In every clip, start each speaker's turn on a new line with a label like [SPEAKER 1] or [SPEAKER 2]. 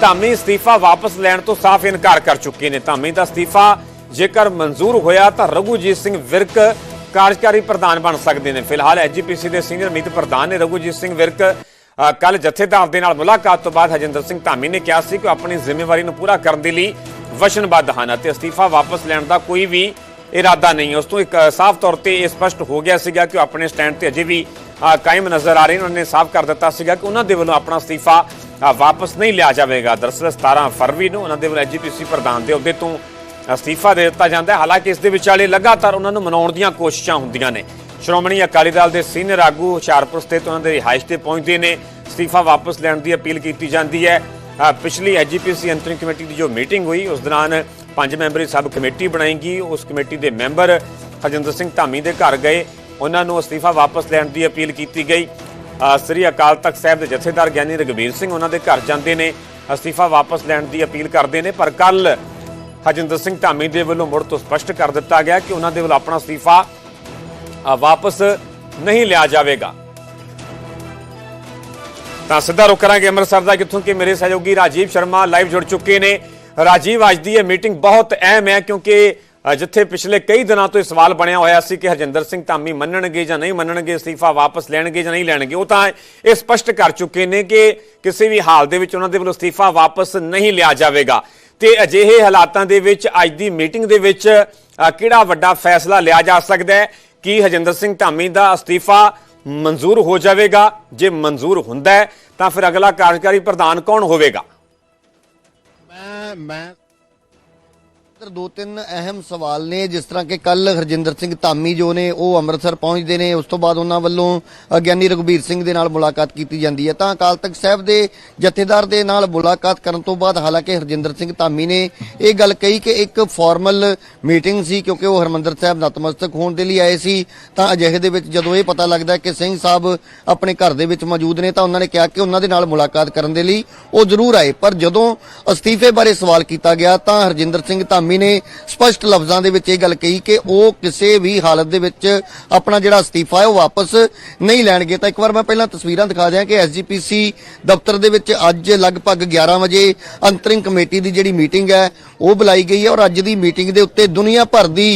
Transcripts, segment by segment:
[SPEAKER 1] ਧਾਮੀ ਅਸਤੀਫਾ ਵਾਪਸ ਲੈਣ ਤੋਂ ਸਾਫ਼ ਇਨਕਾਰ ਕਰ ਚੁੱਕੇ ਨੇ। ਧਾਮੀ ਦਾ ਅਸਤੀਫਾ ਜੇਕਰ ਮਨਜ਼ੂਰ ਹੋਇਆ ਤਾਂ ਰਘੂਜੀਤ ਸਿੰਘ ਵਿਰਕ ਕਾਰਜਕਾਰੀ ਪ੍ਰਧਾਨ ਬਣ ਸਕਦੇ ਨੇ। ਫਿਲਹਾਲ ਐਜੀਪੀਸੀ ਦੇ ਸੀਨੀਅਰ ਮੀਤ ਪ੍ਰਧਾਨ ਨੇ ਰਘੂਜੀਤ ਸਿੰਘ ਵਿਰਕ ਕੱਲ ਜਥੇਦਾਰ ਦੇ ਨਾਲ ਮੁਲਾਕਾਤ ਤੋਂ ਬਾਅਦ ਹਜਿੰਦਰ ਸਿੰਘ ਧਾਮੀ ਨੇ ਕਿਹਾ ਸੀ ਕਿ ਆਪਣੀ ਜ਼ਿੰਮੇਵਾਰੀ ਨੂੰ ਪੂਰਾ ਕਰਨ ਦੇ ਲਈ ਵਚਨਬੱਧ ਹਨ ਅਤੇ ਅਸਤੀਫਾ ਵਾਪਸ ਲੈਣ ਦਾ ਕੋਈ ਵੀ ਇਰਾਦਾ ਨਹੀਂ। ਉਸ ਤੋਂ ਇੱਕ ਸਾਫ਼ ਤੌਰ ਤੇ ਇਹ ਸਪਸ਼ਟ ਹੋ ਗਿਆ ਸੀਗਾ ਕਿ ਉਹ ਆਪਣੇ ਸਟੈਂਡ ਤੇ ਅਜੇ ਵੀ ਕਾਇਮ ਨਜ਼ਰ ਆ ਰਹੇ ਨੇ। ਉਹਨਾਂ ਨੇ ਸਾਫ਼ ਕਰ ਦਿੱਤਾ ਸੀਗਾ ਕਿ ਉਹਨਾਂ ਦੇ ਵੱਲੋਂ ਆਪਣਾ ਅਸਤੀਫਾ ਵਾਪਸ ਨਹੀਂ ਲਿਆ ਜਾਵੇਗਾ। ਦਰਅਸਲ 17 ਫਰਵਰੀ ਨੂੰ ਉਹਨਾਂ ਦੇ ਵੱਲੋਂ ਐਜੀਪੀਸੀ ਪ੍ਰਧਾਨ ਦੇ ਅਹੁਦੇ ਤੋਂ ਅਸਤੀਫਾ ਦੇ ਦਿੱਤਾ ਜਾਂਦਾ ਹੈ। ਹਾਲਾਂਕਿ ਇਸ ਦੇ ਵਿਚਾਲੇ ਲਗਾਤਾਰ ਉਹਨਾਂ ਨੂੰ ਮਨਾਉਣ ਦੀਆਂ ਕੋਸ਼ਿਸ਼ਾਂ ਹੁੰਦੀਆਂ ਨੇ। ਸ਼੍ਰੋਮਣੀ ਅਕਾਲੀ ਦਲ ਦੇ ਸੀਨੀਅਰ ਆਗੂ ਹੁਸ਼ਿਆਰਪੁਰ ਸਥਿਤ ਉਹਨਾਂ ਦੇ ਰਿਹਾਇਸ਼ ਤੇ ਪਹੁੰਚਦੇ ਨੇ। ਅਸਤੀਫਾ ਵਾਪਸ ਲੈਣ ਦੀ ਅਪੀਲ ਕੀਤੀ ਜਾਂਦੀ ਹੈ। ਅ, ਪਿਛਲੀ ਐਜੀਪੀਸੀ ਅੰਤਰਿਮ ਕਮੇਟੀ ਦੀ ਜੋ ਮੀਟਿੰਗ ਹੋਈ ਉਸ ਦੌਰਾਨ ਪੰਜ ਮੈਂਬਰੀ ਸਬ ਕਮੇਟੀ ਬਣਾਏਗੀ। ਉਸ ਕਮੇਟੀ ਦੇ ਮੈਂਬਰ ਹਰਜਿੰਦਰ ਸਿੰਘ ਧਾਮੀ ਦੇ ਘਰ ਗਏ। ਉਹਨਾਂ ਨੂੰ ਅਸਤੀਫਾ ਵਾਪਸ ਲੈਣ ਦੀ ਅਪੀਲ ਕੀਤੀ ਗਈ। ਸ੍ਰੀ ਅਕਾਲ ਤਖਤ ਸਾਹਿਬ ਦੇ ਜਥੇਦਾਰ ਗਿਆਨੀ ਰਗਵੀਰ ਸਿੰਘ ਉਹਨਾਂ ਦੇ ਘਰ ਜਾਂਦੇ ਨੇ, ਅਸਤੀਫਾ ਵਾਪਸ ਲੈਣ ਦੀ ਅਪੀਲ ਕਰਦੇ ਨੇ, ਪਰ ਕੱਲ ਹਰਜਿੰਦਰ ਸਿੰਘ ਧਾਮੀ ਦੇ ਵੱਲੋਂ ਮੁੜ ਤੋਂ ਸਪਸ਼ਟ ਕਰ ਦਿੱਤਾ ਗਿਆ ਕਿ ਉਹਨਾਂ ਦੇ ਵੱਲੋਂ ਆਪਣਾ ਅਸਤੀਫਾ ਵਾਪਸ ਨਹੀਂ ਲਿਆ ਜਾਵੇਗਾ। ਤਾਂ ਸਿੱਧਾ ਰੁਕ ਕਰਾਂਗੇ ਅੰਮ੍ਰਿਤਸਰ ਦਾ ਜਿੱਥੋਂ ਕਿ ਮੇਰੇ ਸਹਿਯੋਗੀ ਰਾਜੀਵ ਸ਼ਰਮਾ ਲਾਈਵ ਜੁੜ ਚੁੱਕੇ ਨੇ। ਰਾਜੀਵ, ਅੱਜ ਦੀ ਇਹ ਮੀਟਿੰਗ ਬਹੁਤ ਅਹਿਮ ਹੈ ਕਿਉਂਕਿ ਜਿੱਥੇ ਪਿਛਲੇ ਕਈ ਦਿਨਾਂ ਤੋਂ ਇਹ ਸਵਾਲ ਬਣਿਆ ਹੋਇਆ ਸੀ ਕਿ ਹਰਜਿੰਦਰ ਸਿੰਘ ਧਾਮੀ ਮੰਨਣਗੇ ਜਾਂ ਨਹੀਂ ਮੰਨਣਗੇ, ਅਸਤੀਫਾ ਵਾਪਸ ਲੈਣਗੇ ਜਾਂ ਨਹੀਂ ਲੈਣਗੇ, ਉਹ ਤਾਂ ਇਹ ਸਪਸ਼ਟ ਕਰ ਚੁੱਕੇ ਨੇ ਕਿ ਕਿਸੇ ਵੀ ਹਾਲ ਦੇ ਵਿੱਚ ਉਹਨਾਂ ਦੇ ਵੱਲੋਂ ਅਸਤੀਫਾ ਵਾਪਸ ਨਹੀਂ ਲਿਆ ਜਾਵੇਗਾ। ਤੇ ਅਜਿਹੇ ਹਾਲਾਤਾਂ ਦੇ ਵਿੱਚ ਅੱਜ ਦੀ ਮੀਟਿੰਗ ਦੇ ਵਿੱਚ ਕਿਹੜਾ ਵੱਡਾ ਫੈਸਲਾ ਲਿਆ ਜਾ ਸਕਦਾ ਹੈ? ਕਿ ਹਰਜਿੰਦਰ ਸਿੰਘ ਧਾਮੀ ਦਾ ਅਸਤੀਫਾ ਮਨਜ਼ੂਰ ਹੋ ਜਾਵੇਗਾ? ਜੇ ਮਨਜ਼ੂਰ ਹੁੰਦਾ ਤਾਂ ਫਿਰ ਅਗਲਾ ਕਾਰਜਕਾਰੀ ਪ੍ਰਧਾਨ ਕੌਣ ਹੋਵੇਗਾ?
[SPEAKER 2] ਮੈਂ ਮੈਂ ਇੱਧਰ ਦੋ ਤਿੰਨ ਅਹਿਮ ਸਵਾਲ ਨੇ, ਜਿਸ ਤਰ੍ਹਾਂ ਕਿ ਕੱਲ ਹਰਜਿੰਦਰ ਸਿੰਘ ਧਾਮੀ ਜੋ ਨੇ, ਉਹ ਅੰਮ੍ਰਿਤਸਰ ਪਹੁੰਚਦੇ ਨੇ। ਉਸ ਤੋਂ ਬਾਅਦ ਉਹਨਾਂ ਵੱਲੋਂ ਗਿਆਨੀ ਰਘੁਬੀਰ ਸਿੰਘ ਦੇ ਨਾਲ ਮੁਲਾਕਾਤ ਕੀਤੀ ਜਾਂਦੀ ਹੈ। ਤਾਂ ਅਕਾਲ ਤਖਤ ਸਾਹਿਬ ਦੇ ਜਥੇਦਾਰ ਦੇ ਨਾਲ ਮੁਲਾਕਾਤ ਕਰਨ ਤੋਂ ਬਾਅਦ ਹਾਲਾਂਕਿ ਹਰਜਿੰਦਰ ਸਿੰਘ ਧਾਮੀ ਨੇ ਇਹ ਗੱਲ ਕਹੀ ਕਿ ਇੱਕ ਫਾਰਮਲ ਮੀਟਿੰਗ ਸੀ, ਕਿਉਂਕਿ ਉਹ ਹਰਮੰਦਰ ਸਾਹਿਬ ਨਤਮਸਤਕ ਹੋਣ ਦੇ ਲਈ ਆਏ ਸੀ। ਤਾਂ ਅਜਿਹੇ ਦੇ ਵਿੱਚ ਜਦੋਂ ਇਹ ਪਤਾ ਲੱਗਦਾ ਕਿ ਸਿੰਘ ਸਾਹਿਬ ਆਪਣੇ ਘਰ ਦੇ ਵਿੱਚ ਮੌਜੂਦ ਨੇ, ਤਾਂ ਉਹਨਾਂ ਨੇ ਕਿਹਾ ਕਿ ਉਹਨਾਂ ਦੇ ਨਾਲ ਮੁਲਾਕਾਤ ਕਰਨ ਦੇ ਲਈ ਉਹ ਜ਼ਰੂਰ ਆਏ। ਪਰ ਜਦੋਂ ਅਸਤੀਫੇ ਬਾਰੇ ਸਵਾਲ ਕੀਤਾ ਗਿਆ, ਤਾਂ ਹਰਜਿੰਦਰ ਸਿੰਘ ਧਾਮੀ ਨੇ ਸਪਸ਼ਟ ਲਫ਼ਜ਼ਾਂ ਦੇ ਵਿੱਚ ਇਹ ਗੱਲ ਕਹੀ ਕਿ ਉਹ ਕਿਸੇ ਵੀ ਹਾਲਤ ਦੇ ਵਿੱਚ ਆਪਣਾ ਜਿਹੜਾ ਅਸਤੀਫਾ ਹੈ ਉਹ ਵਾਪਸ ਨਹੀਂ ਲੈਣਗੇ। ਤਾਂ ਇੱਕ ਵਾਰ ਮੈਂ ਪਹਿਲਾਂ ਤਸਵੀਰਾਂ ਦਿਖਾ ਦਿਆਂ ਕਿ ਐਸਜੀਪੀਸੀ ਦਫ਼ਤਰ ਦੇ ਵਿੱਚ ਅੱਜ ਲਗਭਗ 11 ਵਜੇ ਅੰਤਰਿਮ ਕਮੇਟੀ ਦੀ ਜਿਹੜੀ ਮੀਟਿੰਗ ਹੈ, ਉਹ ਬੁਲਾਈ ਗਈ ਹੈ ਔਰ ਅੱਜ ਦੀ ਮੀਟਿੰਗ ਦੇ ਉੱਤੇ ਦੁਨੀਆ ਭਰ ਦੀ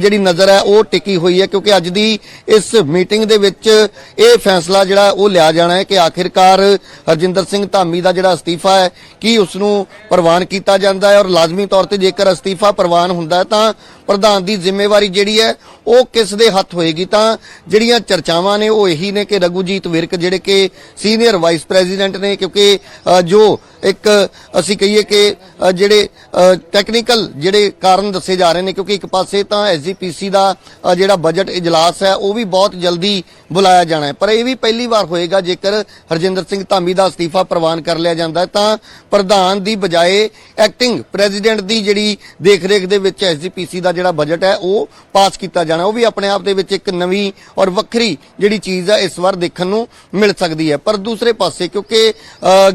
[SPEAKER 2] ਜਿਹੜੀ ਨਜ਼ਰ ਹੈ, ਉਹ ਟਿਕੀ ਹੋਈ ਹੈ ਕਿਉਂਕਿ ਅੱਜ ਦੀ ਇਸ ਮੀਟਿੰਗ ਦੇ ਵਿੱਚ ਇਹ ਫੈਸਲਾ ਜਿਹੜਾ ਉਹ ਲਿਆ ਜਾਣਾ ਹੈ ਕਿ ਆਖਿਰਕਾਰ ਹਰਜਿੰਦਰ ਸਿੰਘ ਧਾਮੀ ਦਾ ਜਿਹੜਾ ਅਸਤੀਫਾ ਹੈ, ਕੀ ਉਸ ਨੂੰ ਪ੍ਰਵਾਨ ਕੀਤਾ ਜਾਂਦਾ ਹੈ ਔਰ ਲਾਜ਼ਮੀ ਤੌਰ ਤੇ ਜੇਕਰ ਅਸਤੀਫਾ ਪ੍ਰਵਾਨ ਹੁੰਦਾ ਤਾਂ ਪ੍ਰਧਾਨ ਦੀ ਜ਼ਿੰਮੇਵਾਰੀ ਜਿਹੜੀ ਹੈ, ਉਹ ਕਿਸ ਦੇ ਹੱਥ ਹੋਏਗੀ? ਤਾਂ ਜਿਹੜੀਆਂ ਚਰਚਾਵਾਂ ਨੇ, ਉਹ ਇਹੀ ਨੇ ਕਿ ਰਘੁਜੀਤ ਵਿਰਕ ਜਿਹੜੇ ਕਿ ਸੀਨੀਅਰ ਵਾਈਸ ਪ੍ਰੈਜ਼ੀਡੈਂਟ ਨੇ, ਕਿਉਂਕਿ ਜੋ ਇੱਕ, ਅਸੀਂ ਕਹੀਏ ਕਿ ਜਿਹੜੇ ਟੈਕਨੀਕਲ ਜਿਹੜੇ ਕਾਰਨ ਦੱਸੇ ਜਾ ਰਹੇ ਨੇ, ਕਿਉਂਕਿ ਇੱਕ ਪਾਸੇ ਤਾਂ ਐਸਜੀਪੀਸੀ ਦਾ ਜਿਹੜਾ ਬਜਟ ਇਜਲਾਸ ਹੈ, ਉਹ ਵੀ ਬਹੁਤ ਜਲਦੀ ਬੁਲਾਇਆ ਜਾਣਾ ਹੈ। ਪਰ ਇਹ ਵੀ ਪਹਿਲੀ ਵਾਰ ਹੋਏਗਾ, ਜੇਕਰ ਹਰਜਿੰਦਰ ਸਿੰਘ ਧਾਮੀ ਦਾ ਅਸਤੀਫਾ ਪ੍ਰਵਾਨ ਕਰ ਲਿਆ ਜਾਂਦਾ ਹੈ, ਤਾਂ ਪ੍ਰਧਾਨ ਦੀ ਬਜਾਏ ਐਕਟਿੰਗ ਪ੍ਰੈਜ਼ੀਡੈਂਟ ਦੀ ਜਿਹੜੀ ਦੇਖਰੇਖ ਦੇ ਵਿੱਚ ਐਸਜੀਪੀਸੀ ਦਾ ਜਿਹੜਾ ਬਜਟ ਹੈ, ਉਹ ਪਾਸ ਕੀਤਾ ਜਾਣਾ, ਉਹ ਵੀ ਆਪਣੇ ਆਪ ਦੇ ਵਿੱਚ ਇੱਕ ਨਵੀਂ ਔਰ ਵੱਖਰੀ ਜਿਹੜੀ ਚੀਜ਼ ਹੈ, ਇਸ ਵਾਰ ਦੇਖਣ ਨੂੰ ਮਿਲ ਸਕਦੀ ਹੈ। ਪਰ ਦੂਸਰੇ ਪਾਸੇ, ਕਿਉਂਕਿ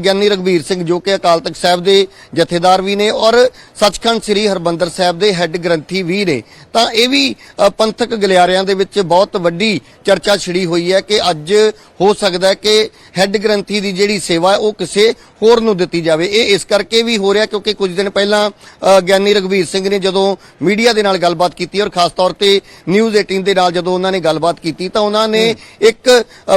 [SPEAKER 2] ਗਿਆਨੀ ਰਗਵੀਰ ਸਿੰਘ ਜੋ ਕਿ ਅਕਾਲ ਤਖਤ ਸਾਹਿਬ ਦੇ ਜਥੇਦਾਰ ਵੀ ਨੇ ਔਰ ਸੱਚਖੰਡ ਸ੍ਰੀ ਹਰਬੰਦਰ ਸਾਹਿਬ ਦੇ ਹੈੱਡ ਗ੍ਰੰਥੀ ਵੀ ਨੇ, ਤਾਂ ਇਹ ਵੀ ਪੰਥਕ ਗਲਿਆਰਿਆਂ ਦੇ ਵਿੱਚ ਬਹੁਤ ਵੱਡੀ ਚਰਚਾ ਛਿੜੀ ਹੋਈ ਹੈ ਕਿ ਅੱਜ ਹੋ ਸਕਦਾ ਹੈ ਕਿ ਹੈੱਡ ਗ੍ਰੰਥੀ ਦੀ ਜਿਹੜੀ ਸੇਵਾ ਉਹ ਕਿਸੇ ਹੋਰ ਨੂੰ ਦਿੱਤੀ ਜਾਵੇ। ਇਹ ਇਸ ਕਰਕੇ ਵੀ ਹੋ ਰਿਹਾ ਕਿਉਂਕਿ ਕੁਝ ਦਿਨ ਪਹਿਲਾਂ ਗਿਆਨੀ ਰਗਵੀਰ ਸਿੰਘ ਨੇ ਜਦੋਂ ਮੀਡੀਆ ਦੇ ਨਾਲ ਗੱਲਬਾਤ ਕੀਤੀ ਔਰ ਖਾਸ ਤੌਰ ਤੇ ਨਿਊਜ਼ 18 ਦੇ ਨਾਲ ਜਦੋਂ ਉਹਨਾਂ ਨੇ ਗੱਲਬਾਤ ਕੀਤੀ ਤਾਂ ਉਹਨਾਂ ਨੇ ਇੱਕ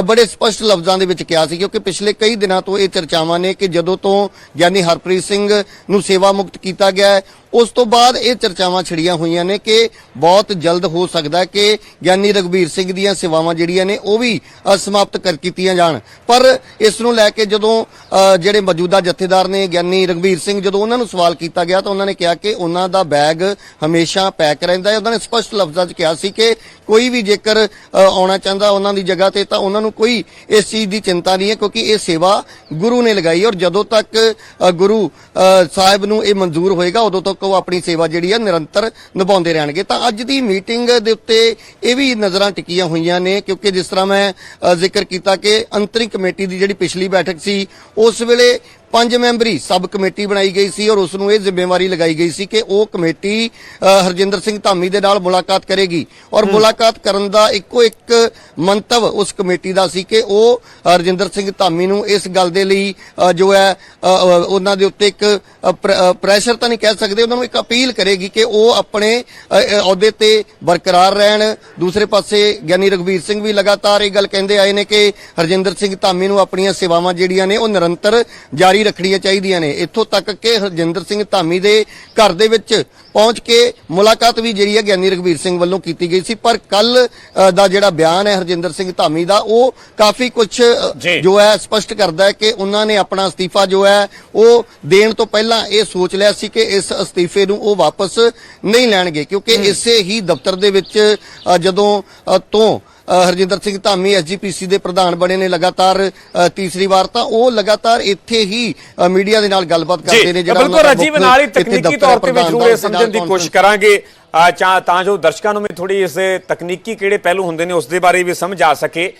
[SPEAKER 2] ਬੜੇ ਸਪਸ਼ਟ ਲਫ਼ਜ਼ਾਂ ਦੇ ਵਿੱਚ ਕਿਹਾ ਸੀ ਕਿਉਂਕਿ ਪਿਛਲੇ ਕਈ ਦਿਨਾਂ ਤੋਂ ਇਹ ਚਰਚਾਵਾਂ ਨੇ ਕਿ ਜਦੋਂ ਤੋਂ ਗਿਆਨੀ ਹਰਪ੍ਰੀਤ ਸਿੰਘ ਨੂੰ ਸੇਵਾ ਮੁਕਤ ਕੀਤਾ ਗਿਆ ਉਸ ਤੋਂ ਬਾਅਦ ਇਹ ਚਰਚਾਵਾਂ ਛਿੜੀਆਂ ਹੋਈਆਂ ਨੇ ਕਿ ਬਹੁਤ ਜਲਦ ਹੋ ਸਕਦਾ ਕਿ ਗਿਆਨੀ ਰਗਵੀਰ ਸਿੰਘ ਦੀਆਂ ਸੇਵਾਵਾਂ ਜਿਹੜੀਆਂ ਨੇ ਉਹ ਵੀ ਅ, ਸਮਾਪਤ ਕਰ ਕੀਤੀਆਂ ਜਾਣ। ਪਰ ਇਸ ਨੂੰ ਲੈ ਕੇ ਜਦੋਂ ਜਿਹੜੇ ਮੌਜੂਦਾ ਜਥੇਦਾਰ ਨੇ ਗਿਆਨੀ ਰਗਵੀਰ ਸਿੰਘ ਜਦੋਂ ਉਹਨਾਂ ਨੂੰ ਸਵਾਲ ਕੀਤਾ ਗਿਆ ਤਾਂ ਉਹਨਾਂ ਨੇ ਕਿਹਾ ਕਿ ਉਹਨਾਂ ਦਾ ਬੈਗ ਹਮੇਸ਼ਾ ਪੈਕ ਰਹਿੰਦਾ ਹੈ। ਉਹਨਾਂ ਨੇ ਸਪਸ਼ਟ ਲਫ਼ਜ਼ਾਂ 'ਚ ਕਿਹਾ ਸੀ ਕਿ ਕੋਈ ਵੀ ਜੇਕਰ ਆਉਣਾ ਚਾਹੁੰਦਾ ਉਹਨਾਂ ਦੀ ਜਗ੍ਹਾ ਤੇ, ਤਾਂ ਉਹਨਾਂ ਨੂੰ ਕੋਈ ਇਸ ਚੀਜ਼ ਦੀ ਚਿੰਤਾ ਨਹੀਂ ਹੈ, ਕਿਉਂਕਿ ਇਹ ਸੇਵਾ ਗੁਰੂ ਨੇ ਲਗਾਈ ਔਰ ਜਦੋਂ ਤੱਕ ਗੁਰੂ ਸਾਹਿਬ ਨੂੰ ਇਹ ਮਨਜ਼ੂਰ ਹੋਏਗਾ, ਉਦੋਂ ਤੱਕ ਉਹ ਆਪਣੀ ਸੇਵਾ ਜਿਹੜੀ ਹੈ ਨਿਰੰਤਰ ਨਿਭਾਉਂਦੇ ਰਹਿਣਗੇ। ਤਾਂ ਅੱਜ ਦੀ ਮੀਟਿੰਗ ਦੇ ਉੱਤੇ ਇਹ ਵੀ ਨਜ਼ਰਾਂ ਟਿਕੀਆਂ ਹੋਈਆਂ ਨੇ, ਕਿਉਂਕਿ ਜਿਸ ਤਰ੍ਹਾਂ ਮੈਂ ਜ਼ਿਕਰ ਕੀਤਾ ਕਿ ਅੰਤਰਿਮ ਕਮੇਟੀ ਦੀ ਜਿਹੜੀ ਪਿਛਲੀ ਬੈਠਕ ਸੀ, ਉਸ ਵੇਲੇ ਪੰਜ ਮੈਂਬਰੀ ਸਬ ਕਮੇਟੀ ਬਣਾਈ ਗਈ ਸੀ ਔਰ ਉਸ ਨੂੰ ਇਹ ਜ਼ਿੰਮੇਵਾਰੀ ਲਗਾਈ ਗਈ ਸੀ ਕਿ ਉਹ ਕਮੇਟੀ ਹਰਜਿੰਦਰ ਸਿੰਘ ਧਾਮੀ ਦੇ ਨਾਲ ਮੁਲਾਕਾਤ ਕਰੇਗੀ। ਔਰ ਮੁਲਾਕਾਤ ਕਰਨ ਦਾ ਇੱਕੋ ਇੱਕ ਮੰਤਵ ਉਸ ਕਮੇਟੀ ਦਾ ਸੀ ਕਿ ਉਹ ਹਰਜਿੰਦਰ ਸਿੰਘ ਧਾਮੀ ਨੂੰ ਇਸ ਗੱਲ ਦੇ ਲਈ ਜੋ ਹੈ ਉਹਨਾਂ ਦੇ ਉੱਤੇ ਇੱਕ ਪ੍ਰੈਸ਼ਰ ਤਾਂ ਨਹੀਂ ਕਹਿ ਸਕਦੇ ਉਹਨਾਂ ਨੂੰ ਇੱਕ ਅਪੀਲ ਕਰੇਗੀ ਕਿ ਉਹ ਆਪਣੇ ਅਹੁਦੇ ਤੇ ਬਰਕਰਾਰ ਰਹਿਣ। ਦੂਸਰੇ ਪਾਸੇ ਗਿਆਨੀ ਰਘਵੀਰ ਸਿੰਘ ਵੀ ਲਗਾਤਾਰ ਇਹ ਗੱਲ ਕਹਿੰਦੇ ਆਏ ਨੇ ਕਿ ਹਰਜਿੰਦਰ ਸਿੰਘ ਧਾਮੀ ਨੂੰ ਆਪਣੀਆਂ ਸੇਵਾਵਾਂ ਜਿਹੜੀਆਂ ਨੇ ਉਹ ਨਿਰੰਤਰ ਜਾਰੀ ਰੱਖਣੀਆਂ ਚਾਹੀਦੀਆਂ ਨੇ। ਇੱਥੋਂ ਤੱਕ ਕਿ ਹਰਜਿੰਦਰ ਸਿੰਘ ਧਾਮੀ ਦੇ ਘਰ ਦੇ ਵਿੱਚ ਪਹੁੰਚ ਕੇ ਮੁਲਾਕਾਤ ਵੀ ਜਿਹੜੀ ਹੈ ਗਿਆਨੀ ਰਘਵੀਰ ਸਿੰਘ ਵੱਲੋਂ ਕੀਤੀ ਗਈ ਸੀ। ਪਰ ਕੱਲ ਦਾ ਜਿਹੜਾ ਬਿਆਨ ਹੈ ਹਰਜਿੰਦਰ ਸਿੰਘ ਧਾਮੀ ਦਾ ਉਹ ਕਾਫੀ ਕੁਝ ਜੀ। ਹੈ ਸਪਸ਼ਟ ਕਰਦਾ ਹੈ ਕਿ ਉਹਨਾਂ ਨੇ ਆਪਣਾ ਅਸਤੀਫਾ ਜੋ ਹੈ ਉਹ ਦੇਣ ਤੋਂ ਪਹਿਲਾਂ ਇਹ ਸੋਚ ਲਿਆ ਸੀ ਕਿ ਇਸ ਅਸਤੀਫੇ ਨੂੰ ਉਹ ਵਾਪਸ ਨਹੀਂ ਲੈਣਗੇ। ਕਿਉਂਕਿ ਇਸੇ ਹੀ ਦਫ਼ਤਰ ਦੇ ਵਿੱਚ ਜਦੋਂ ਤੋਂ ਹਰਜਿੰਦਰ ਸਿੰਘ ਧਾਮੀ ਐਸਜੀਪੀਸੀ ਦੇ ਪ੍ਰਧਾਨ ਬਣੇ ਨੇ ਲਗਾਤਾਰ ਤੀਸਰੀ ਵਾਰ ਤਾਂ ਉਹ ਲਗਾਤਾਰ ਇੱਥੇ ਹੀ ਮੀਡੀਆ ਦੇ ਨਾਲ ਗੱਲਬਾਤ
[SPEAKER 1] ਜੀ
[SPEAKER 2] ਕਰਦੇ ਨੇ
[SPEAKER 1] ਬਿਲਕੁਲ
[SPEAKER 2] ਉਹਨਾਂ ਦਾ
[SPEAKER 1] ਰਾਜੀਵ ਨਾਲ ਹੀ ਤਕਨੀਕੀ ਤੌਰ ਤੇ ਵੀ ਜ਼ਰੂਰ ਇਹ ਸਮਝਣ ਦੀ ਕੋਸ਼ਿਸ਼ ਕਰਾਂਗੇ। ਤਾਂ ਜੋ ਦਰਸ਼ਕਾਂ ਨੂੰ ਵੀ ਥੋੜੀ ਇਸ ਤਕਨੀਕੀ ਕਿਹੜੇ ਪਹਿਲੂ ਹੁੰਦੇ ਨੇ ਉਸ ਦੇ ਬਾਰੇ ਵੀ ਸਮਝ ਆ ਸਕੇ।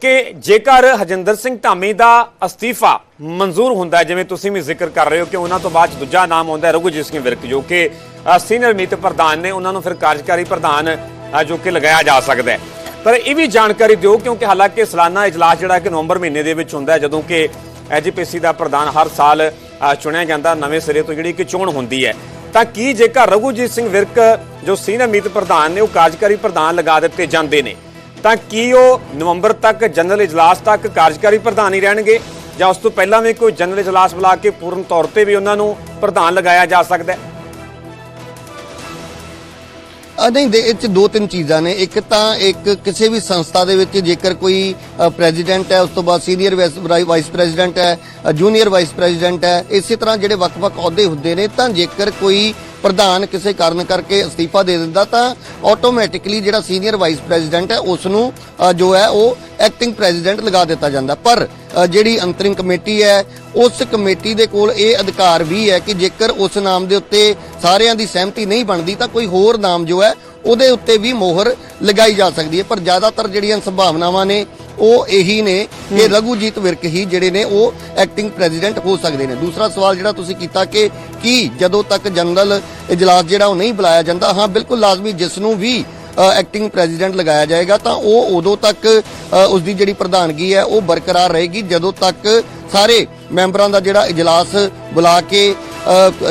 [SPEAKER 1] ਕਿ ਜੇਕਰ ਹਜਿੰਦਰ ਸਿੰਘ ਧਾਮੀ ਦਾ ਅਸਤੀਫਾ ਮਨਜ਼ੂਰ ਹੁੰਦਾ ਜਿਵੇਂ ਤੁਸੀਂ ਵੀ ਜ਼ਿਕਰ ਕਰ ਰਹੇ ਹੋ ਕਿ ਉਹਨਾਂ ਤੋਂ ਬਾਅਦ ਦੂਜਾ ਨਾਮ ਆਉਂਦਾ ਹੈ ਰਘੁਜੀਤ ਸਿੰਘ ਵਿਰਕ ਜੋ ਕਿ ਸੀਨੀਅਰ ਮੀਤ ਪ੍ਰਧਾਨ ਨੇ ਉਹਨਾਂ ਨੂੰ ਫਿਰ ਕਾਰਜਕਾਰੀ ਪ੍ਰਧਾਨ ਜੋ ਕਿ ਲਗਾਇਆ ਜਾ ਸਕਦਾ ਹੈ। ਪਰ ਇਹ ਵੀ ਜਾਣਕਾਰੀ ਦਿਓ ਕਿਉਂਕਿ ਹਾਲਾਂਕਿ ਸਾਲਾਨਾ ਇਜਲਾਸ ਜਿਹੜਾ ਕਿ ਨਵੰਬਰ ਮਹੀਨੇ ਦੇ ਵਿੱਚ ਹੁੰਦਾ ਜਦੋਂ ਕਿ ਐਜੀਪੀਸੀ ਦਾ ਪ੍ਰਧਾਨ ਹਰ ਸਾਲ ਚੁਣਿਆ ਜਾਂਦਾ ਨਵੇਂ ਸਿਰੇ ਤੋਂ ਜਿਹੜੀ ਕਿ ਚੋਣ ਹੁੰਦੀ ਹੈ। ਤਾਂ ਕੀ ਜੇਕਰ ਰਘੂਜੀਤ ਸਿੰਘ ਵਿਰਕ, ਜੋ ਸੀਨੀਅਰ ਮੀਤ ਪ੍ਰਧਾਨ ਨੇ, ਉਹ ਕਾਰਜਕਾਰੀ ਪ੍ਰਧਾਨ ਲਗਾ ਦਿੱਤੇ ਜਾਂਦੇ ਨੇ, ਤਾਂ ਕੀ ਉਹ ਨਵੰਬਰ ਤੱਕ ਜਨਰਲ ਇਜਲਾਸ ਤੱਕ ਕਾਰਜਕਾਰੀ ਪ੍ਰਧਾਨ ਹੀ ਰਹਿਣਗੇ? ਜਾਂ ਉਸ ਤੋਂ ਪਹਿਲਾਂ ਵੀ ਕੋਈ ਜਨਰਲ ਇਜਲਾਸ ਬੁਲਾ ਕੇ ਪੂਰਨ ਤੌਰ ਤੇ ਵੀ ਉਹਨਾਂ ਨੂੰ ਪ੍ਰਧਾਨ ਲਗਾਇਆ ਜਾ ਸਕਦਾ ਹੈ?
[SPEAKER 2] ਨਹੀਂ, ਦੇ, ਇਹ ਚ ਦੋ ਤਿੰਨ ਚੀਜ਼ਾਂ ਨੇ। ਇੱਕ ਤਾਂ ਇੱਕ ਕਿਸੇ ਵੀ ਸੰਸਥਾ ਦੇ ਵਿੱਚ ਜੇਕਰ ਕੋਈ ਪ੍ਰੈਜ਼ੀਡੈਂਟ ਹੈ, ਉਸ ਤੋਂ ਬਾਅਦ ਸੀਨੀਅਰ ਵਾਈਸ ਪ੍ਰੈਜ਼ੀਡੈਂਟ ਹੈ ਜੂਨੀਅਰ ਵਾਈਸ ਪ੍ਰੈਜ਼ੀਡੈਂਟ ਹੈ, ਇਸੇ ਤਰ੍ਹਾਂ ਜਿਹੜੇ ਵੱਖ-ਵੱਖ ਅਹੁਦੇ ਹੁੰਦੇ ਨੇ, ਤਾਂ ਜੇਕਰ ਕੋਈ ਪ੍ਰਧਾਨ ਕਿਸੇ ਕਾਰਨ ਕਰਕੇ ਅਸਤੀਫਾ ਦੇ ਦਿੰਦਾ ਤਾਂ ਆਟੋਮੈਟਿਕਲੀ ਜਿਹੜਾ ਸੀਨੀਅਰ ਵਾਈਸ ਪ੍ਰੈਜ਼ੀਡੈਂਟ ਹੈ ਉਸ ਨੂੰ ਜੋ ਹੈ, ਉਹ ਐਕਟਿੰਗ ਪ੍ਰੈਜ਼ੀਡੈਂਟ ਲਗਾ ਦਿੱਤਾ ਜਾਂਦਾ। ਪਰ ਜਿਹੜੀ ਅੰਤਰਿਮ ਕਮੇਟੀ ਹੈ, ਉਸ ਕਮੇਟੀ ਦੇ ਕੋਲ ਇਹ ਅਧਿਕਾਰ ਵੀ ਹੈ ਕਿ ਜੇਕਰ ਉਸ ਨਾਮ ਦੇ ਉੱਤੇ ਸਾਰਿਆਂ ਦੀ ਸਹਿਮਤੀ ਨਹੀਂ ਬਣਦੀ, ਤਾਂ ਕੋਈ ਹੋਰ ਨਾਮ ਜੋ ਹੈ ਉਹਦੇ ਉੱਤੇ ਵੀ ਮੋਹਰ ਲਗਾਈ ਜਾ ਸਕਦੀ ਹੈ ਪਰ ਜ਼ਿਆਦਾਤਰ ਜਿਹੜੀਆਂ ਸੰਭਾਵਨਾਵਾਂ ਨੇ ਉਹ ਇਹੀ ਨੇ ਕਿ ਰਘੂਜੀਤ ਵਿਰਕ ਹੀ ਜਿਹੜੇ ਨੇ ਉਹ ਐਕਟਿੰਗ ਪ੍ਰੈਜ਼ੀਡੈਂਟ ਹੋ ਸਕਦੇ ਨੇ। ਦੂਸਰਾ ਸਵਾਲ ਜਿਹੜਾ ਤੁਸੀਂ ਕੀਤਾ ਕਿ ਕੀ ਜਦੋਂ ਤੱਕ ਜਨਰਲ ਇਜਲਾਸ ਜਿਹੜਾ ਉਹ ਨਹੀਂ ਬੁਲਾਇਆ ਜਾਂਦਾ ਹਾਂ ਬਿਲਕੁਲ ਲਾਜ਼ਮੀ ਜਿਸ ਨੂੰ ਵੀ ਐਕਟਿੰਗ ਪ੍ਰੈਜ਼ੀਡੈਂਟ ਲਗਾਇਆ ਜਾਏਗਾ ਤਾਂ ਉਹ ਉਦੋਂ ਤੱਕ ਉਸ ਦੀ ਜਿਹੜੀ ਪ੍ਰਧਾਨਗੀ ਹੈ ਉਹ ਬਰਕਰਾਰ ਰਹੇਗੀ ਜਦੋਂ ਤੱਕ ਸਾਰੇ ਮੈਂਬਰਾਂ ਦਾ ਜਿਹੜਾ ਇਜਲਾਸ ਬੁਲਾ ਕੇ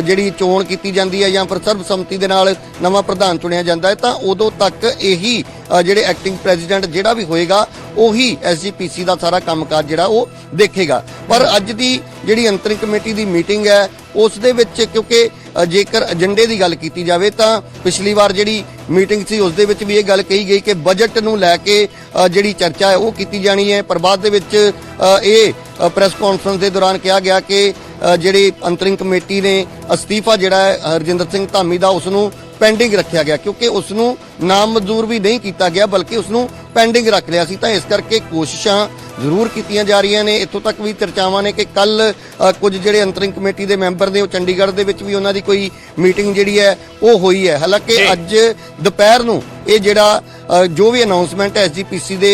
[SPEAKER 2] ਜਿਹੜੀ ਚੋਣ ਕੀਤੀ ਜਾਂਦੀ ਹੈ ਜਾਂ ਫਿਰ ਸਰਬਸੰਮਤੀ ਦੇ ਨਾਲ ਨਵਾਂ ਪ੍ਰਧਾਨ ਚੁਣਿਆ ਜਾਂਦਾ ਹੈ, ਤਾਂ ਉਦੋਂ ਤੱਕ ਇਹੀ ਜਿਹੜੇ ਐਕਟਿੰਗ ਪ੍ਰੈਜ਼ੀਡੈਂਟ ਜਿਹੜਾ ਵੀ ਹੋਏਗਾ, ਉਹੀ ਐਸਜੀਪੀਸੀ ਦਾ ਸਾਰਾ ਕੰਮਕਾਜ ਜਿਹੜਾ ਉਹ ਦੇਖੇਗਾ। ਪਰ ਅੱਜ ਦੀ ਜਿਹੜੀ ਅੰਤਰਿਮ ਕਮੇਟੀ ਦੀ ਮੀਟਿੰਗ ਹੈ, ਉਸ ਦੇ ਵਿੱਚ ਕਿਉਂਕਿ ਜੇਕਰ ਏਜੰਡੇ ਦੀ ਗੱਲ ਕੀਤੀ ਜਾਵੇ, ਤਾਂ ਪਿਛਲੀ ਵਾਰ ਜਿਹੜੀ ਮੀਟਿੰਗ ਸੀ, ਉਸ ਦੇ ਵਿੱਚ ਵੀ ਇਹ ਗੱਲ ਕਹੀ ਗਈ ਕਿ ਬਜਟ ਨੂੰ ਲੈ ਕੇ ਜਿਹੜੀ ਚਰਚਾ ਹੈ ਉਹ ਕੀਤੀ ਜਾਣੀ ਹੈ। ਪਰ ਬਾਅਦ ਦੇ ਵਿੱਚ ਇਹ ਪ੍ਰੈਸ ਕਾਨਫਰੰਸ ਦੇ ਦੌਰਾਨ ਕਿਹਾ ਗਿਆ ਕਿ ਜਿਹੜੀ ਅੰਤਰਿਮ ਕਮੇਟੀ ਨੇ ਅਸਤੀਫਾ ਜਿਹੜਾ ਹੈ ਹਰਜਿੰਦਰ ਸਿੰਘ ਧਾਮੀ ਦਾ ਉਸ ਨੂੰ ਪੈਂਡਿੰਗ ਰੱਖਿਆ ਗਿਆ ਕਿਉਂਕਿ ਉਸ ਨੂੰ ਨਾਮ ਮਨਜ਼ੂਰ ਵੀ ਨਹੀਂ ਕੀਤਾ ਗਿਆ ਬਲਕਿ ਉਸ ਨੂੰ ਪੈਂਡਿੰਗ ਰੱਖ ਲਿਆ ਸੀ। ਤਾਂ ਇਸ ਕਰਕੇ ਕੋਸ਼ਿਸ਼ਾਂ ਜ਼ਰੂਰ ਕੀਤੀਆਂ ਜਾ ਰਹੀਆਂ ਨੇ। ਇੱਥੋਂ ਤੱਕ ਵੀ ਚਰਚਾਵਾਂ ਨੇ ਕਿ ਕੱਲ ਕੁਝ ਜਿਹੜੇ ਅੰਤਰਿਮ ਕਮੇਟੀ ਦੇ ਮੈਂਬਰ ਨੇ ਉਹ ਚੰਡੀਗੜ੍ਹ ਦੇ ਵਿੱਚ ਵੀ ਉਹਨਾਂ ਦੀ ਕੋਈ ਮੀਟਿੰਗ ਜਿਹੜੀ ਹੈ ਉਹ ਹੋਈ ਹੈ। ਹਾਲਾਂਕਿ। ਅੱਜ ਦੁਪਹਿਰ ਨੂੰ ਇਹ ਜਿਹੜਾ ਜੋ ਵੀ ਅਨਾਉਂਸਮੈਂਟ ਹੈ ਐਸਜੀਪੀਸੀ ਦੇ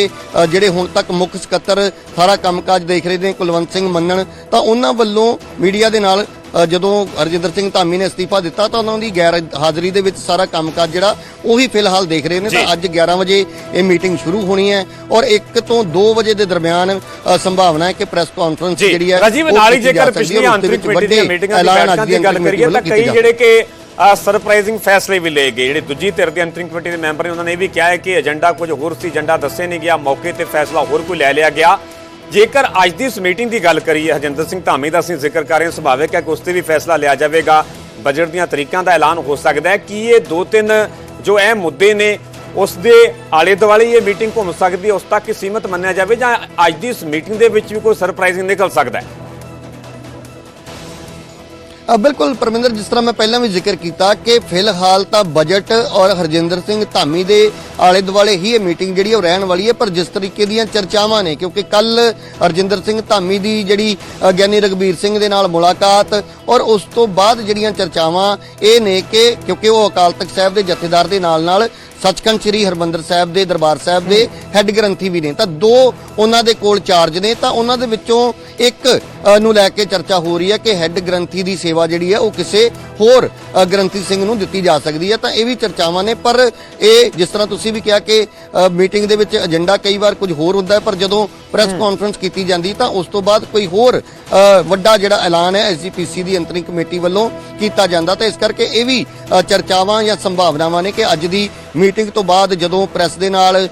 [SPEAKER 2] ਜਿਹੜੇ ਹੁਣ ਤੱਕ ਮੁੱਖ ਸਕੱਤਰ ਸਾਰਾ ਕੰਮਕਾਜ ਦੇਖ ਰਹੇ ਨੇ ਕੁਲਵੰਤ ਸਿੰਘ ਮੰਨਣ ਤਾਂ ਉਹਨਾਂ ਵੱਲੋਂ ਮੀਡੀਆ ਦੇ ਨਾਲ ਜਦੋਂ ਹਰਜਿੰਦਰ ਸਿੰਘ ਧਾਮੀ ਨੇ ਅਸਤੀਫਾ ਦਿੱਤਾ ਤਾਂ ਉਹਨਾਂ ਦੀ ਗੈਰ ਹਾਜ਼ਰੀ ਦੇ ਵਿੱਚ ਸਾਰਾ ਕੰਮਕਾਜ ਜਿਹੜਾ ਉਹੀ ਫਿਲਹਾਲ ਦੇਖ ਰਹੇ ਨੇ ਤਾਂ। ਅੱਜ 11 ਵਜੇ ਇਹ ਮੀਟਿੰਗ ਸ਼ੁਰੂ ਹੋਣੀ ਹੈ ਔਰ 1 ਤੋਂ 2 ਵਜੇ ਦੇ ਦਰਮਿਆਨ ਸੰਭਾਵਨਾ ਹੈ ਕਿ ਪ੍ਰੈਸ ਕਾਨਫਰੰਸ ਜਿਹੜੀ ਹੈ
[SPEAKER 1] ਰਾਜੀਵ ਨਾਲ ਹੀ ਜੇਕਰ ਪਿਛਲੀਆਂ ਕਮੇਟੀ ਦੀਆਂ
[SPEAKER 2] ਵੱਡੇ
[SPEAKER 1] ਮੀਟਿੰਗਾਂ ਦੀ ਗੱਲ ਕਰੀਏ ਤਾਂ ਕਈ ਜਿਹੜੇ ਕਿ ਸਰਪ੍ਰਾਈਜ਼ਿੰਗ ਫੈਸਲੇ ਵੀ ਲਏ ਗਏ। ਜਿਹੜੇ ਦੂਜੀ ਧਿਰ ਦੇ ਅੰਤਰਿੰਗ ਕਮੇਟੀ ਦੇ ਮੈਂਬਰ ਨੇ, ਉਹਨਾਂ ਨੇ ਇਹ ਵੀ ਕਿਹਾ ਹੈ ਕਿ ਏਜੰਡਾ ਕੁਝ ਹੋਰ ਸੀ ਏਜੰਡਾ ਦੱਸੇ ਨਹੀਂ ਗਿਆ। ਮੌਕੇ ਤੇ ਫੈਸਲਾ ਹੋਰ ਕੋਈ ਲੈ ਲਿਆ ਗਿਆ। ਜੇਕਰ ਅੱਜ ਦੀ ਇਸ ਮੀਟਿੰਗ ਦੀ ਗੱਲ ਕਰੀਏ, ਹਰਜਿੰਦਰ ਸਿੰਘ ਧਾਮੀ ਦਾ ਅਸੀਂ ਜ਼ਿਕਰ ਕਰ ਰਹੇ ਹਾਂ। ਸੁਭਾਵਿਕ ਹੈ ਕਿ ਉਸ ਤੇ ਵੀ ਫੈਸਲਾ ਲਿਆ ਜਾਵੇਗਾ। ਬਜਟ ਦੀਆਂ ਤਰੀਕਾਂ ਦਾ ਐਲਾਨ ਹੋ ਸਕਦਾ ਹੈ ਕਿ ਇਹ ਦੋ ਤਿੰਨ ਜੋ ਅਹਿਮ ਮੁੱਦੇ ਨੇ, ਉਸ ਦੇ ਆਲੇ ਦੁਆਲੇ ਇਹ ਮੀਟਿੰਗ ਘੁੰਮ ਸਕਦੀ ਹੈ। ਉਸ ਤੱਕ ਹੀ ਸੀਮਤ ਮੰਨਿਆ ਜਾਵੇ ਜਾਂ ਅੱਜ ਦੀ ਇਸ ਮੀਟਿੰਗ ਦੇ ਵਿੱਚ ਵੀ ਕੋਈ ਸਰਪ੍ਰਾਈਜ਼ਿੰਗ ਨਿਕਲ ਸਕਦਾ ਹੈ।
[SPEAKER 2] ਬਿਲਕੁਲ ਪਰਮਿੰਦਰ, ਜਿਸ ਤਰ੍ਹਾਂ ਮੈਂ ਪਹਿਲਾਂ ਵੀ ਜ਼ਿਕਰ ਕੀਤਾ ਕਿ ਫਿਲਹਾਲ ਤਾਂ ਬਜਟ ਔਰ ਹਰਜਿੰਦਰ ਸਿੰਘ ਧਾਮੀ ਦੇ ਆਲੇ ਦੁਆਲੇ ਹੀ ਇਹ ਮੀਟਿੰਗ ਜਿਹੜੀ ਉਹ ਰਹਿਣ ਵਾਲੀ ਹੈ, ਪਰ ਜਿਸ ਤਰੀਕੇ ਦੀਆਂ ਚਰਚਾਵਾਂ ਨੇ, ਕਿਉਂਕਿ ਕੱਲ ਹਰਜਿੰਦਰ ਸਿੰਘ ਧਾਮੀ ਦੀ ਜਿਹੜੀ ਗਿਆਨੀ ਰਗਬੀਰ ਸਿੰਘ ਦੇ ਨਾਲ ਮੁਲਾਕਾਤ ਔਰ ਉਸ ਤੋਂ ਬਾਅਦ ਜਿਹੜੀਆਂ ਚਰਚਾਵਾਂ, ਇਹ ਨੇ ਕਿ ਕਿਉਂਕਿ ਉਹ ਅਕਾਲ ਤਖਤ ਸਾਹਿਬ ਦੇ ਜਥੇਦਾਰ ਦੇ ਨਾਲ ਨਾਲ ਸੱਚਖੰਡ ਸ੍ਰੀ ਹਰਮੰਦਰ ਸਾਹਿਬ ਦੇ, ਦਰਬਾਰ ਸਾਹਿਬ ਦੇ ਹੈੱਡ ਗ੍ਰੰਥੀ ਵੀ ਨੇ। ਤਾਂ ਦੋ ਉਹਨਾਂ ਦੇ ਕੋਲ ਚਾਰਜ ਨੇ, ਤਾਂ ਉਹਨਾਂ ਦੇ ਵਿੱਚੋਂ ਇੱਕ ਨੂੰ ਲੈ ਕੇ ਚਰਚਾ ਹੋ ਰਹੀ ਹੈ ਕਿ ਹੈੱਡ ਗ੍ਰੰਥੀ ਦੀ ਸੇਵਾ ਜਿਹੜੀ ਹੈ ਉਹ ਕਿਸੇ ਹੋਰ ਅ, ਗ੍ਰੰਥੀ ਸਿੰਘ ਨੂੰ ਦਿੱਤੀ ਜਾ ਸਕਦੀ ਹੈ ਤਾਂ ਇਹ ਵੀ ਚਰਚਾਵਾਂ ਨੇ ਪਰ ਇਹ ਜਿਸ ਤਰ੍ਹਾਂ ਤੁਸੀਂ ਵੀ ਕਿਹਾ ਕਿ ਮੀਟਿੰਗ ਦੇ ਵਿੱਚ ਏਜੰਡਾ ਕਈ ਵਾਰ ਕੁਝ ਹੋਰ ਹੁੰਦਾ ਹੈ ਪਰ ਜਦੋਂ ਪ੍ਰੈਸ ਕਾਨਫਰੰਸ ਕੀਤੀ ਜਾਂਦੀ ਤਾਂ ਉਸ ਤੋਂ ਬਾਅਦ ਕੋਈ ਹੋਰ ਵੱਡਾ ਜਿਹੜਾ ਐਲਾਨ ਹੈ ਐਸਜੀਪੀਸੀ ਦੀ ਅੰਤਰਿੰਗ ਕਮੇਟੀ ਵੱਲੋਂ ਕੀਤਾ ਜਾਂਦਾ ਤਾਂ ਇਸ ਕਰਕੇ ਇਹ ਵੀ ਚਰਚਾਵਾਂ ਜਾਂ ਸੰਭਾਵਨਾਵਾਂ ਨੇ ਕਿ ਅੱਜ ਦੀ ਮੀਟਿੰਗ ਤੋਂ ਬਾਅਦ ਜਦੋਂ ਪ੍ਰੈਸ ਦੇ ਨਾਲ।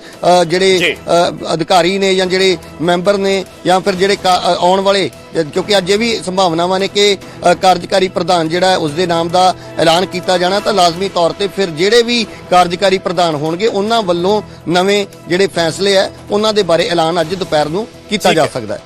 [SPEAKER 2] ਜਿਹੜੇ ਅਧਿਕਾਰੀ ਨੇ ਜਾਂ ਜਿਹੜੇ ਮੈਂਬਰ ਨੇ ਜਾਂ ਫਿਰ ਜਿਹੜੇ ਆਉਣ ਵਾਲੇ ਕਿਉਂਕਿ ਅੱਜ ਇਹ ਵੀ ਸੰਭਾਵਨਾਵਾਂ ਨੇ ਕਿ ਕਾਰਜਕਾਰੀ ਪ੍ਰਧਾਨ ਜਿਹੜਾ ਉਸ ਦੇ ਨਾਮ ਦਾ ਐਲਾਨ ਕੀਤਾ ਜਾਣਾ ਤਾਂ ਲਾਜ਼ਮੀ ਤੌਰ ਤੇ ਫਿਰ ਜਿਹੜੇ ਵੀ ਕਾਰਜਕਾਰੀ ਪ੍ਰਧਾਨ ਹੋਣਗੇ ਉਹਨਾਂ ਵੱਲੋਂ ਨਵੇਂ ਜਿਹੜੇ ਫੈਸਲੇ ਹੈ ਉਹਨਾਂ ਦੇ ਬਾਰੇ ਐਲਾਨ ਅੱਜ ਦੁਪਹਿਰ ਨੂੰ ਕੀਤਾ ਜਾ। ਸਕਦਾ ਹੈ